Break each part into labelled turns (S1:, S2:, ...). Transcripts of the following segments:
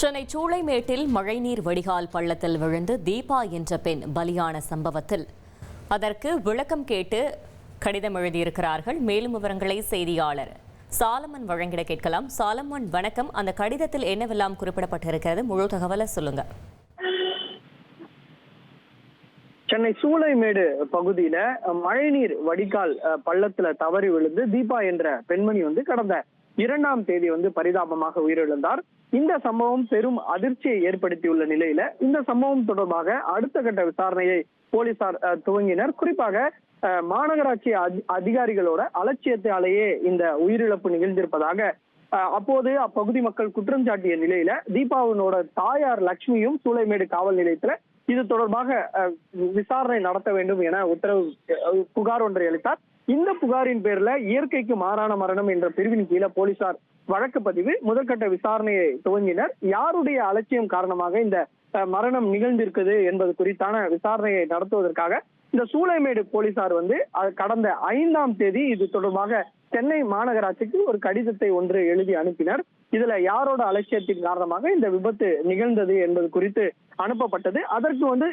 S1: சென்னை சூளைமேட்டில் மழைநீர் வடிகால் பள்ளத்தில் விழுந்து தீபா என்ற பெண் பலியான சம்பவத்தில். அதற்கு விளக்கம் கேட்டு கடிதம் எழுதியிருக்கிறார்கள். மேலும் விவரங்களை செய்தியாளர் சாலமன் வழங்கிட கேட்கலாம். சாலமன் வணக்கம். அந்த கடிதத்தில் என்னவெல்லாம் குறிப்பிடப்பட்டிருக்கிறது? முழு தகவலை சொல்லுங்க.
S2: சென்னை சூளைமேடு பகுதியில மழைநீர் வடிகால் பள்ளத்துல தவறி விழுந்து தீபா என்ற பெண்மணி வந்து கடந்த இரண்டாம் தேதி வந்து பரிதாபமாக உயிரிழந்தார். இந்த சம்பவம் பெரும் அதிர்ச்சியை ஏற்படுத்தியுள்ள நிலையில இந்த சம்பவம் தொடர்பாக அடுத்த கட்ட விசாரணையை போலீசார் துவங்கினர். குறிப்பாக மாநகராட்சி அதிகாரிகளோட அலட்சியத்தாலேயே இந்த உயிரிழப்பு நிகழ்ந்திருப்பதாக அஹ், அப்போது அப்பகுதி மக்கள் குற்றம் சாட்டிய நிலையில தீபாவனோட தாயார் லட்சுமியும் சூளைமேடு காவல் நிலையத்துல இது தொடர்பாக அஹ், விசாரணை நடத்த வேண்டும் என உத்தரவு புகார் ஒன்றை அளித்தார். இந்த புகாரின் பேர்ல இயற்கைக்கு மாறான மரணம் என்ற பிரிவின் கீழே போலீசார் வழக்கு பதிவு முதற்கட்ட விசாரணையை துவங்கினர். யாருடைய அலட்சியம் காரணமாக இந்த மரணம் நிகழ்ந்திருக்குது என்பது குறித்தான விசாரணையை நடத்துவதற்காக இந்த சூளைமேடு போலீசார் வந்து கடந்த ஐந்தாம் தேதி இது தொடர்பாக சென்னை மாநகராட்சிக்கு ஒரு கடிதத்தை ஒன்று எழுதி அனுப்பினர். இதுல யாரோட அலட்சியத்தின் காரணமாக இந்த விபத்து நிகழ்ந்தது என்பது குறித்து அனுப்பப்பட்டது. அதற்கு வந்து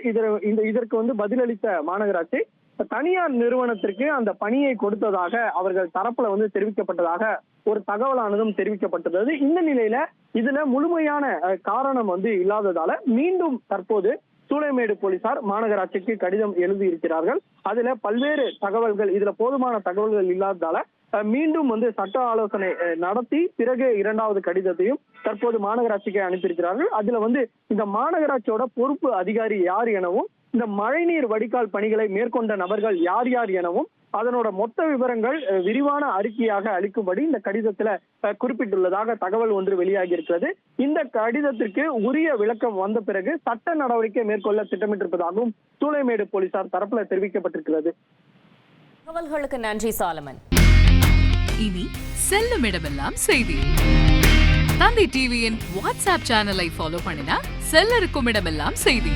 S2: இந்த இதற்கு வந்து பதிலளித்த மாநகராட்சி தனியார் நிறுவனத்திற்கு அந்த பணியை கொடுத்ததாக அவர்கள் தரப்புல வந்து தெரிவிக்கப்பட்டதாக ஒரு தகவலானதும் தெரிவிக்கப்பட்டது இந்த நிலையில இதுல முழுமையான காரணம் வந்து இல்லாததால மீண்டும் தற்போது சூளைமேடு போலீசார் மாநகராட்சிக்கு கடிதம் எழுதி இருக்கிறார்கள் அதுல பல்வேறு தகவல்கள் இதுல போதுமான தகவல்கள் இல்லாததால மீண்டும் வந்து சட்ட ஆலோசனை நடத்தி பிறகு இரண்டாவது கடிதத்தையும் தற்போது மாநகராட்சிக்கு அனுப்பியிருக்கிறார்கள். அதுல வந்து இந்த மாநகராட்சியோட பொறுப்பு அதிகாரி யார் எனவும் இந்த மழைநீர் வடிகால் பணிகளை மேற்கொண்ட நபர்கள் யார் யார் எனவும் அதனோட மொத்த விவரங்கள் விரிவான அறிக்கையாக அளிக்கும்படி இந்த கடிதத்துல குறிப்பிட்டுள்ளதாக தகவல் ஒன்று வெளியாகி இருக்கிறது இந்த கடிதத்திற்கு உரிய விளக்கம் வந்த பிறகு சட்ட நடவடிக்கை மேற்கொள்ள திட்டமிட்டிருப்பதாகவும் சூளைமேடு போலீசார் தரப்புல தெரிவிக்கப்பட்டிருக்கிறது.
S1: தகவல்களுக்கு நன்றி சாலமன்.
S3: இனி செல்லும் இடமெல்லாம் செய்தி. தந்தை டிவியின் வாட்ஸ்அப் சேனலை ஃபாலோ பண்ணினா செல்ல இருக்கும் இடமெல்லாம் செய்தி.